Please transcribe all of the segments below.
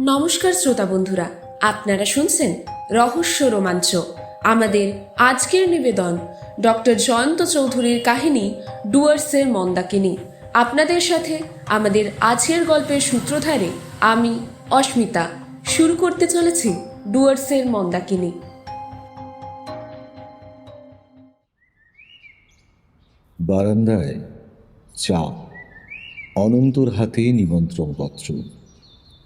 নমস্কার শ্রোতা বন্ধুরা, আপনারা শুনছেন রহস্য রোমাঞ্চ। আমাদের আজকের নিবেদন ডক্টর জয়ন্ত চৌধুরীর কাহিনী ডুয়ার্সের মন্দাকিনী। আপনাদের সাথে আমাদের আজকের গল্পের সূত্রধারে আমি, অস্মিতা, শুরু করতে চলেছি ডুয়ার্সের মন্দাকিনী। বারান্দায় চা, অনন্তর হাতে নিমন্ত্রণ পত্র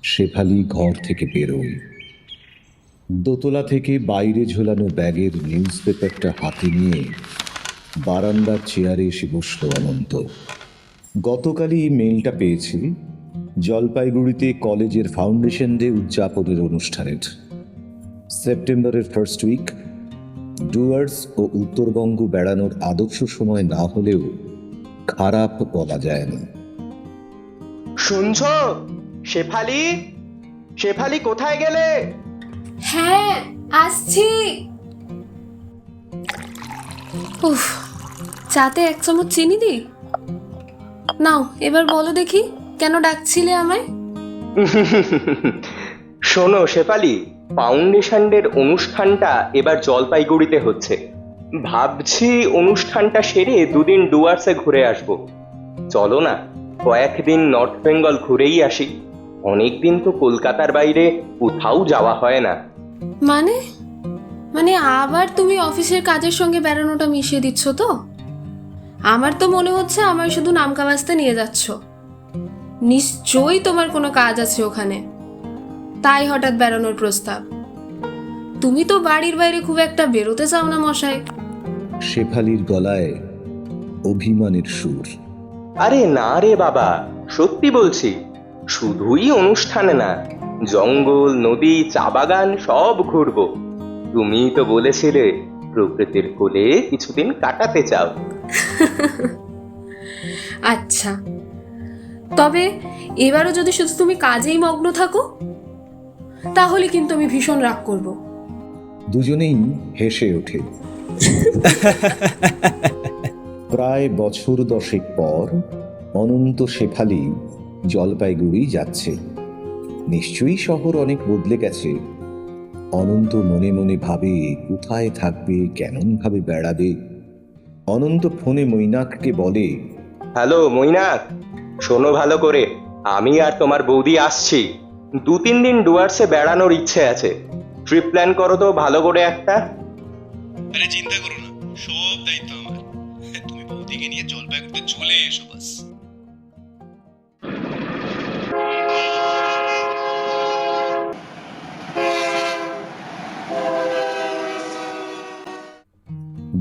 শেফালি ঘর থেকে বেরোয়। দোতলা থেকে বাইরে ঝোলানো ব্যাগের নিউজ পেপারটা হাতে নিয়ে বারান্দার চেয়ারে এসে বসল অনন্ত। গতকালই মেলটা পেয়েছি, জলপাইগুড়িতে কলেজের ফাউন্ডেশন ডে উদযাপনের অনুষ্ঠানের। সেপ্টেম্বরের ফার্স্ট উইক ডুয়ার্স ও উত্তরবঙ্গ বেড়ানোর আদর্শ সময় না হলেও খারাপ বলা যায় না। শুনছ? শেফালি? শেফালি কোথায় গেলে? হ্যাঁ আসছি। উফ চাতে এক চামচ চিনি দি? নাও এবার বলো দেখি কেন ডাকছিলে আমায়? শোনো শেফালি ফাউন্ডেশন ডের অনুষ্ঠানটা এবার জলপাইগুড়িতে হচ্ছে। ভাবছি অনুষ্ঠানটা সেরে দুদিন ডুয়ার্সে ঘুরে আসব। চলো না কয়েকদিন নর্থ বেঙ্গল ঘুরেই আসি। অনেকদিন তো কলকাতার বাইরে কোথাও যাওয়া হয় না। মানে? মানে আবার তুমি অফিসের কাজের সঙ্গে বেড়ানোটা মিশিয়ে দিচ্ছ তো? আমার তো মনে হচ্ছে আমার শুধু নামকা বাজতে নিয়ে যাচ্ছ। নিশ্চয়ই তোমার কোনো কাজ আছে ওখানে। তাই হঠাৎ বেড়ানোর প্রস্তাব। তুমি তো বাড়ির বাইরে খুব একটা বেরোতে চাও না মশাই। শেফালির গলায় অভিমানের সুর। আরে না রে বাবা সত্যি বলছি শুধুই অনুষ্ঠানে না জঙ্গল নদী চা বাগান সব ঘুরবো। তুমি তো বলেছিলে প্রকৃতির কোলে কিছুদিন কাটাতে চাও। আচ্ছা। তবে এবারও যদি শুধু তুমি কাজেই মগ্ন থাকো তাহলে কিন্তু আমি ভীষণ রাগ করব। দুজনেই হেসে ওঠে। প্রায় বছর দশেক পর অনন্ত শেফালি জলপাইগুড়ি যাচ্ছে। নিশ্চয়ই শহর অনেক বদলে গেছে। অনন্ত মনে মনে ভাবে কোথায় থাকবে কেমন ভাবে বেড়াবে? অনন্ত ফোনে মৈনাককে বলে হ্যালো মৈনাক শোনো ভালো করে আমি আর তোমার বৌদি আসছি। দু তিন দিন ডুয়ার্সে বেড়ানোর ইচ্ছে আছে। ট্রিপ প্ল্যান করো তো ভালো করে একটা। আরে চিন্তা করো না সব দায়িত্ব আমার। তুমি বৌদিকে নিয়ে জলপাইগুড়িতে চলে এসো বাস।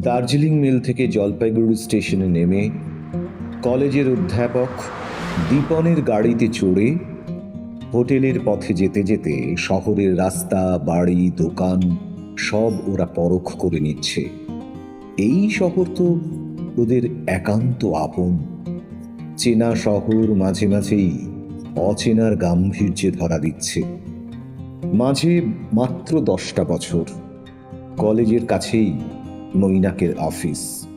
দার্জিলিং মেল থেকে জলপাইগুড়ি স্টেশনে নেমে কলেজের অধ্যাপক দীপনের গাড়িতে চড়ে হোটেলের পথে যেতে যেতে শহরের রাস্তা, বাড়ি, দোকান সব ওরা পরখ করে নিচ্ছে। এই শহর তো ওদের একান্ত আপন। চেনা শহর মাঝে মাঝেই অচেনার গাম্ভীর্যে ধরা দিচ্ছে। মাঝে মাত্র দশটা বছর কলেজের কাছেই মৈনাকের অফিস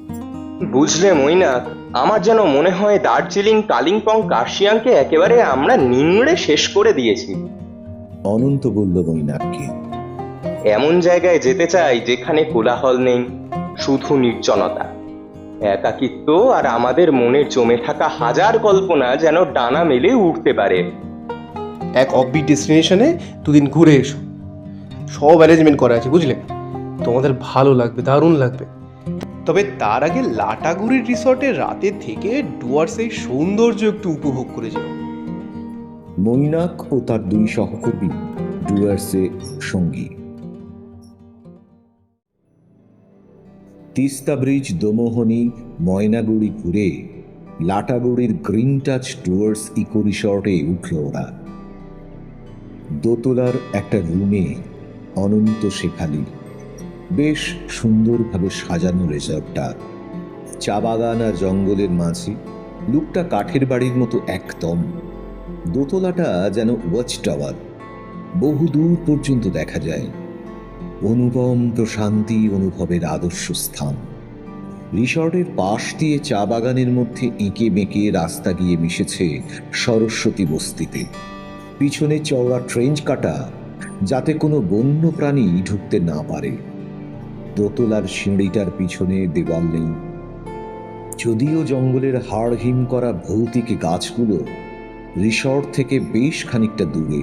বুঝলে মৈনাক আমার যেন মনে হয় দার্জিলিং কালিম্পং কার্শিয়াংকে একেবারে আমরা নিংড়ে শেষ করে দিয়েছি। অনন্ত বলল মৈনাককে এমন জায়গায় যেতে চাই যেখানে কোলাহল নেই শুধু নির্জনতা। একাকিত্ব আর আমাদের মনে জমে থাকা হাজার কল্পনা যেন ডানা মেলে উঠতে পারে। এক অফবিট ডেস্টিনেশনে দুদিন ঘুরে এসো। সব অ্যারেঞ্জমেন্ট করা আছে বুঝলে? তোমাদের ভালো লাগবে দারুণ লাগবে। তবে তার আগে লাটাগুড়ির রিসর্টে রাতে থেকে ডুয়ার্সের সৌন্দর্য একটু উপভোগ করে যাও। মৈনাক ও তার দুই সহকর্মী ডুয়ার্সে সঙ্গী। তিস্তা ব্রিজ দোমোহনি ময়নাগুড়ি ঘুরে লাটাগুড়ির গ্রিন টাচ ডুয়ার্স ইকো রিসর্টে উঠল ওরা। দোতলার একটা রুমে অনন্ত শেখালি। বেশ সুন্দরভাবে সাজানো রিসর্টটা চা বাগান আর জঙ্গলের মাঝে, লুকটা কাঠের বাড়ির মতো একদম। দোতলাটা যেন ওয়াচ টাওয়ার, বহু দূর পর্যন্ত দেখা যায়। অনুপম প্রশান্তি অনুভবের আদর্শ স্থান। রিসর্টের পাশ দিয়ে চা বাগানের মধ্যে এঁকে বেঁকে রাস্তা গিয়ে মিশেছে সরস্বতী বস্তিতে। পিছনে চওড়া ট্রেঞ্চ কাটা, যাতে কোনো বন্য প্রাণী ঢুকতে না পারে। দোতলার সিঁড়িটার পিছনে দেওয়াল নেই। যদিও জঙ্গলের হাড় হিম করা ভৌতিক গাছগুলো রিসর্ট থেকে বেশ খানিকটা দূরে,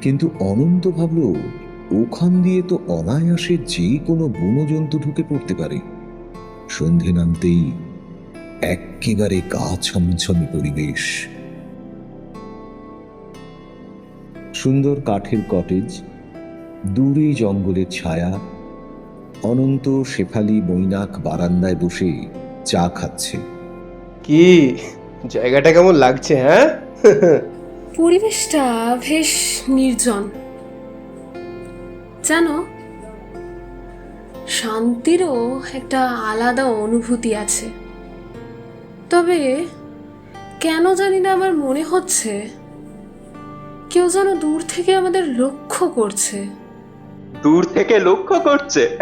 কিন্তু অনন্ত ভাবল ওখান দিয়ে তো অনায়াসে যে কোনো বনজন্তু ঢুকে পড়তে পারে। সন্ধে নামতেই একেবারে গা ছমছমে পরিবেশ। সুন্দর কাঠের কটেজ, দূরে জঙ্গলের ছায়া অনন্ত শেফালি বৈনাক বারান্দায় বসে চা খাচ্ছে। কি? জায়গাটা কেমন লাগছে হ্যাঁ? পরিবেশটা বেশ নির্জন। জানো শান্তিরও একটা আলাদা অনুভূতি আছে। তবে কেন জানি না আমার মনে হচ্ছে কেউ যেন দূর থেকে আমাদের লক্ষ্য করছে। দূর থেকে লক্ষ্য করছে।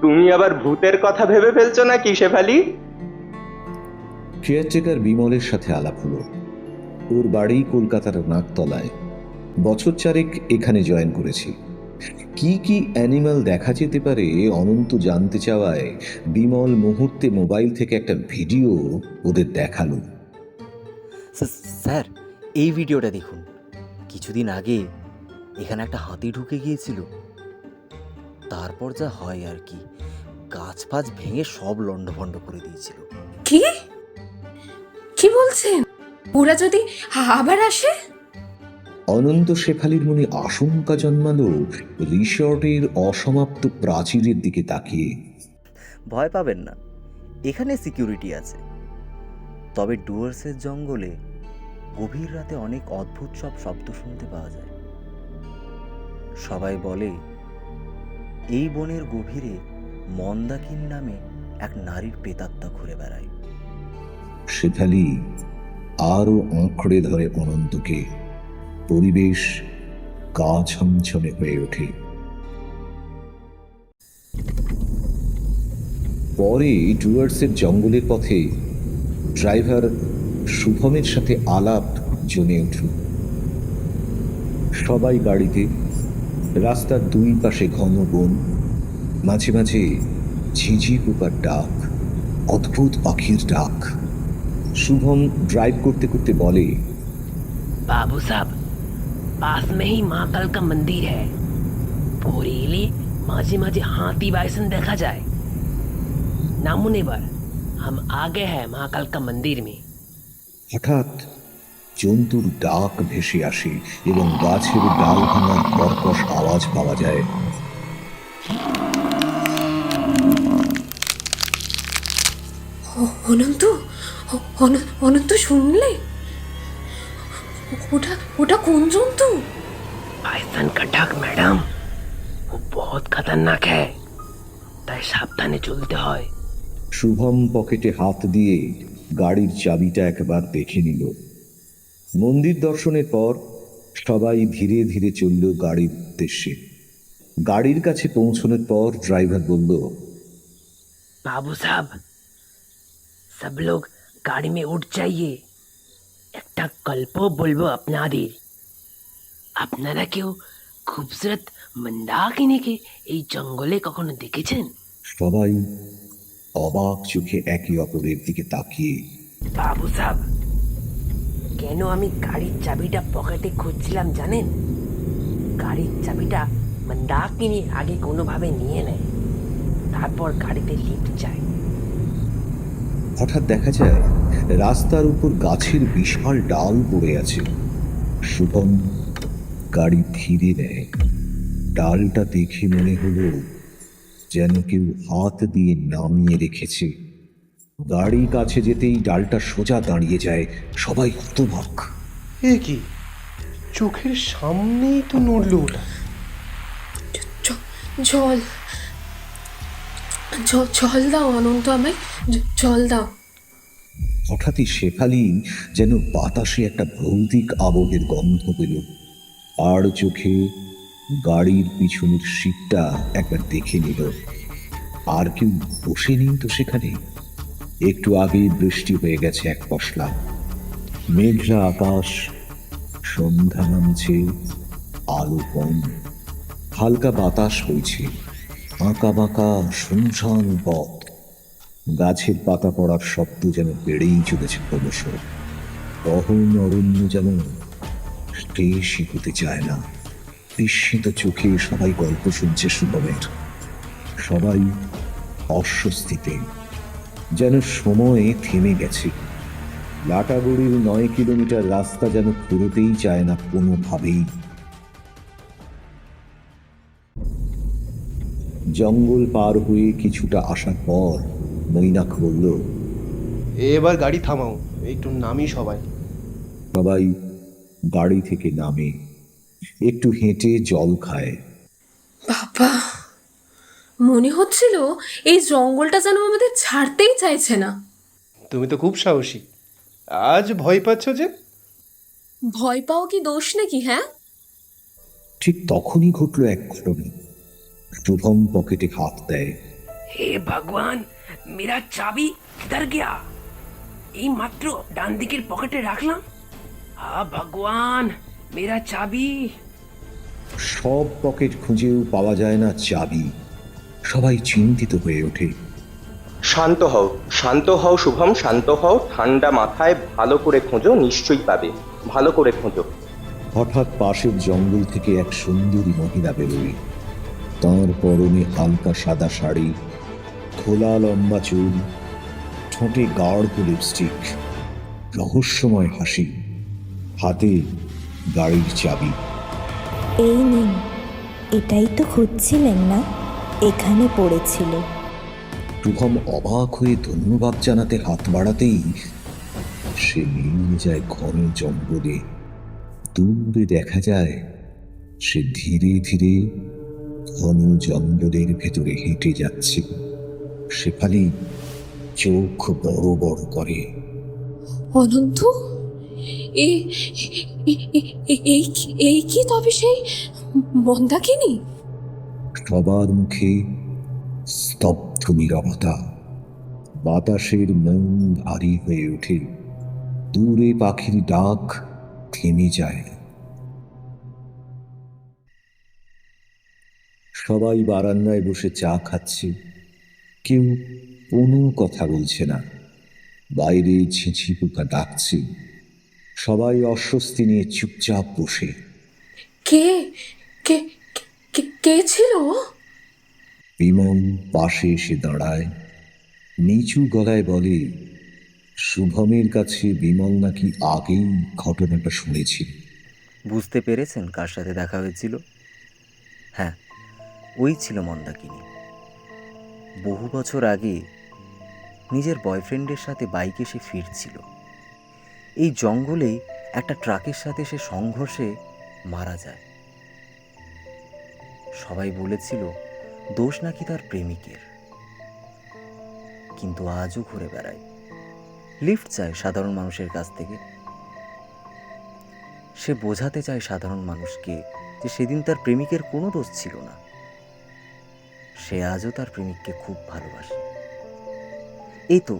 তুমি আবার ভূতের কথা ভেবে ফেলছো নাকি শেফালি? কেয়ারটেকার বিমলের সাথে আলাপ হলো। ওর বাড়ি কলকাতার নাকতলায়। বছর চারেক এখানে জয়েন করেছি। কি কি অ্যানিমাল দেখা যেতে পারে অনন্ত জানতে চাওয়ায় বিমল মুহূর্তে মোবাইল থেকে একটা ভিডিও ওদের দেখাল। স্যার- স্যার এই ভিডিওটা দেখুন। কিছুদিন আগে এখানে একটা হাতি ঢুকে গিয়েছিল। তারপর যা হয় আর কি গাছ ফাছ ভেঙে সব লণ্ডভণ্ড করে দিয়েছিল। কি? কি বলছেন? ওরা যদি আবার আসে? অনন্ত শেফালির মনে আশঙ্কা জন্মালো রিসর্টের অসমাপ্ত প্রাচীরের দিকে তাকিয়ে। ভয় পাবেন না এখানে সিকিউরিটি আছে। তবে ডুয়ার্সের জঙ্গলে গভীর রাতে অনেক অদ্ভুত সব শব্দ শুনতে পাওয়া যায়। সবাই বলে, এই বনের গভীরে মন্দাকিন নামে এক নারীর পেতাত্মা ঘুরে বেড়ায়। শেফালি আরও আঁকড়ে ধরে অনন্তকে পরিবেশ গা ছমছমে হয়ে ওঠে। পরে ডুয়ার্সের জঙ্গলের পথে ড্রাইভার শুভমের সাথে আলাপ জমে উঠল। সবাই গাড়িতে রাস্তার দুই পাশে ঘন বন মাঝে মাঝে ঝিঝি পোকার ডাক অদ্ভুত পাখির ডাক শুভম ড্রাইভ করতে করতে বলে बाबू साहब पास में ही महाकाल का मंदिर है ভোরে এলে মাঝে মাঝে হাতি বাইসন দেখা যায় নামুন এবার हम आ गए हैं महाकाल का मंदिर में হঠাৎ জন্তুর ডাক ভেসে আসে এবং গাছের ডাল ভাঙার কর্কশ আওয়াজ পাওয়া যায়। ও- অনন্ত অনন্ত শুনলে? ওটা ওটা কোন জন্তু? বাইসন का ডাক ম্যাডাম। ও বহুত খতরনাক है তাই সাবধানে চলতে হয়। শুভম পকেটে হাত দিয়ে গাড়ির চাবিটা একবার দেখে নিল। মন্দির দর্শনের পর সবাই ধীরে ধীরে চলল গাড়ির উদ্দেশ্যে। গাড়ির কাছে পৌঁছানোর পর ড্রাইভার বলল বাবু সাহেব সব লোক গাড়ি में উঠ যাইয়ে। একটা গল্প বলব আপনাদের। আপনারা কেউ খুবসুরত মন্দাকিনীকে এই জঙ্গলে কখনো দেখেছেন? সবাই অবাক চোখে একে অপরের দিকে তাকিয়ে। বাবু সাহেব কেন আমি গাড়ির চাবিটা পকেটে খুঁজছিলাম জানেন? গাড়ির চাবিটা মন্দাকিনী আগে কোনোভাবে নিয়ে নেয়, তারপর গাড়িতে লিফট যায়। হঠাৎ দেখা যায়, রাস্তার উপর গাছের বিশাল ডাল পড়ে আছে। শুভম গাড়ি ধীরে নেয়। ডালটা দেখে মনে হলো যেন কেউ হাত দিয়ে নামিয়ে রেখেছে। গাড়ি কাছে যেতেই ডালটা সোজা দাঁড়িয়ে যায় সবাই হতবাক এ কি? চোখের সামনেই তো নড়লো ওটা। জল। জল দাও অনন্ত আমায়। জল দাও। হঠাৎই শেফালি যেন বাতাসে একটা ভৌতিক আবহের গন্ধ পেল। আর চোখে গাড়ির পিছনের সিটটা একবার দেখে নিল। আর কেউ বসে নেই তো সেখানে। একটু আগেই বৃষ্টি হয়ে গেছে এক পশলা। মেঘলা আকাশ, সন্ধ্যা নামছে, আলো কম। হালকা বাতাস হয়েছে আঁকা বাঁকা শুনশান পথ। গাছের পাতা পড়ার শব্দ যেন বেড়েই চলেছে ক্রমশ। গহন অরণ্য যেন শেষই হতে চায় না। বিস্মিত চোখে সবাই গল্প শুনছে শুভমের সবাই অস্বস্তিতে যেন সময়ে থেমে গেছে। লাটাগুড়ির নয় কিলোমিটার রাস্তা যেন ফুরোতেই চায় না কোনোভাবেই। জঙ্গল পার হয়ে কিছুটা আসার পর মৈনাক বলল এবার গাড়ি থামাও একটু নামি সবাই। সবাই গাড়ি থেকে নামে একটু হেঁটে জল খায়। বাবা! মনে হচ্ছিল এই জঙ্গলটা যেন আমাদের ছাড়তেই চাইছে না। তুমি তো খুব সাহসী। আজ ভয় পাচ্ছ যে? ভয় পাও কি দোষ নাকি হ্যাঁ? ঠিক তখনই ঘটলো এক ঘটনা। শুভম পকেটে হাত দেয়। হে ভগবান মেরা চাবি কিধার গিয়া? এই মাত্র ডান দিকের পকেটে রাখলাম। হা ভগবান মেরা চাবি। সব পকেট খুঁজেও পাওয়া যায় না চাবি। সবাই চিন্তিত হয়ে ওঠে। শান্ত হও শান্ত হও শুভম শান্ত হও ঠান্ডা মাথায় ভালো করে খোঁজো নিশ্চয়ই পাবে। ভালো করে খোঁজো। হঠাৎ পাশের জঙ্গল থেকে এক সুন্দরী মহিলা বেরোয়। তাঁর পরনে হালকা সাদা শাড়ি খোলা লম্বা চুল ঠোঁটে গাঢ় লিপস্টিক রহস্যময় হাসি হাতে গাড়ির চাবি। এই নিন এটাই তো খুঁজছিলেন না? এখানে পড়েছিল শুভম অবাক হয়ে ধন্যবাদ জানাতে হাত বাড়াতেই সে মিলিয়ে যায় ঘন জঙ্গলে দূরে দেখা যায় সে ধীরে ধীরে ঘন জঙ্গলের ভেতরে হেঁটে যাচ্ছে সে শেফালি চোখ বড় বড় করে অনন্ত এই কি তবে সেই মন্দাকিনী সবার মুখে স্তব্ধ নীরবতা। বাতাসের মন ভারী হয়ে ওঠে। দূরে পাখির ডাক থেমে যায়। সবাই বারান্দায় বসে চা খাচ্ছে। কেউ কোনো কথা বলছে না। বাইরে ছিঁচি পোকা ডাকছে। সবাই অস্বস্তি নিয়ে চুপচাপ বসে। কে? কে? কে- কে ছিল ও? বিমল পাশে এসে দাঁড়ায়। নিচু গলায় বলে শুভমের কাছে বিমল নাকি আগেই ঘটনাটা শুনেছিল বুঝতে পেরেছেন কার সাথে দেখা হয়েছিল? হ্যাঁ ওই ছিল মন্দাকিনী। বহু বছর আগে নিজের বয়ফ্রেন্ডের সাথে বাইকে সে ফিরছিল। এই জঙ্গলেই একটা ট্রাকের সাথে সে সংঘর্ষে মারা যায়। সবাই বলেছিল, দোষ নাকি তার প্রেমিকের? কিন্তু আজও ঘুরে বেড়ায়। লিফট চায় সাধারণ মানুষের কাছ থেকে। সে বোঝাতে চায় সাধারণ মানুষকে যে সেদিন তার প্রেমিকের কোনো দোষ ছিল না। সে আজও তার প্রেমিককে খুব ভালোবাসে। এই তো,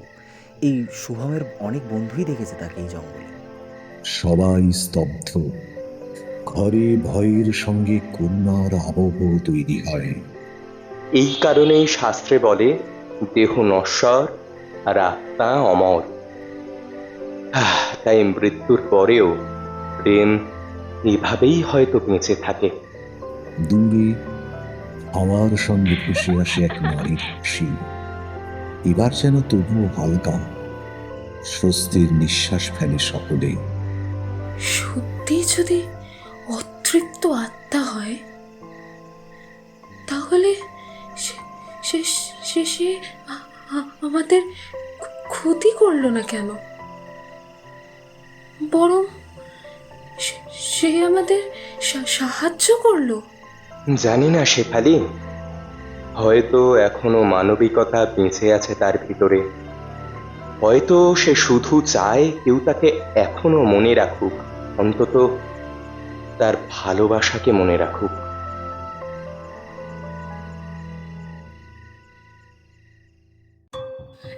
এই শুভমের অনেক বন্ধুই দেখেছে তাকে এই জঙ্গলে। সবাই স্তব্ধ। ঘরে ভয়ের সঙ্গে করুণার আবহ তৈরি হয়। এই কারণেই শাস্ত্রে বলে দেহ নশ্বর আর আত্মা অমর। আহ, তাই মৃত্যুর পরেও প্রেম এভাবেই হয়তো বেঁচে থাকে। দূরে হাওয়ার সঙ্গে ভেসে আসে এক নারীর হাসি। এবার যেন তবুও হালকা স্বস্তির নিঃশ্বাস ফেলে সকলে সত্যি যদি অতৃপ্ত আত্মা হয়, তাহলে আ- আমাদের ক্ষতি করল না কেন? বরং সে- আমাদের সাহায্য করল। জানি না শেফালি হয়তো এখনও মানবিকতা বেঁচে আছে তার ভিতরে। হয়তো সে শুধু চায় কেউ তাকে এখনও মনে রাখুক, অন্তত তার ভালোবাসাকে মনে রাখুক।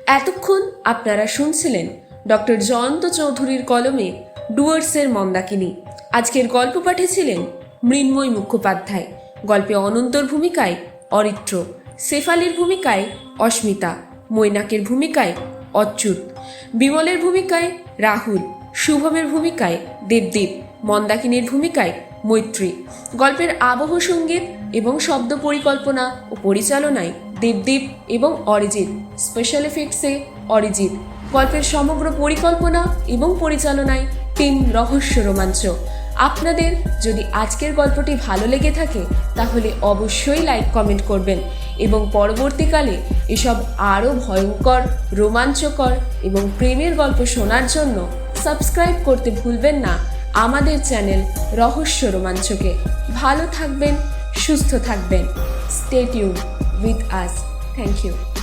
এতক্ষণ আপনারা শুনছিলেন ডক্টর জয়ন্ত চৌধুরীর কলমে ডুয়ার্সের মন্দাকিনী। আজকের গল্প পাঠিয়েছিলেন মৃন্ময় মুখোপাধ্যায়। গল্পে অনন্তর ভূমিকায় অরিত্র, শেফালির ভূমিকায় অস্মিতা, মৈনাকের ভূমিকায় অচ্যুত, বিমলের ভূমিকায় রাহুল, শুভমের ভূমিকায় দেবদীপ। মন্দাকিনীর ভূমিকায় মৈত্রী। গল্পের আবহ সংগীত এবং শব্দ পরিকল্পনা ও পরিচালনায় দেবদীপ এবং অরিজিৎ। স্পেশাল এফেক্টসে অরিজিৎ। গল্পের সমগ্র পরিকল্পনা এবং পরিচালনায় টিম রহস্য রোমাঞ্চ। আপনাদের যদি আজকের গল্পটি ভালো লেগে থাকে, তাহলে অবশ্যই লাইক কমেন্ট করবেন এবং পরবর্তীকালে এসব আরও ভয়ঙ্কর, রোমাঞ্চকর এবং প্রেমের গল্প শোনার জন্য সাবস্ক্রাইব করতে ভুলবেন না। আমাদের চ্যানেল রহস্য রোমাঞ্চকে। ভালো থাকবেন সুস্থ থাকবেন। Stay tuned with us thank you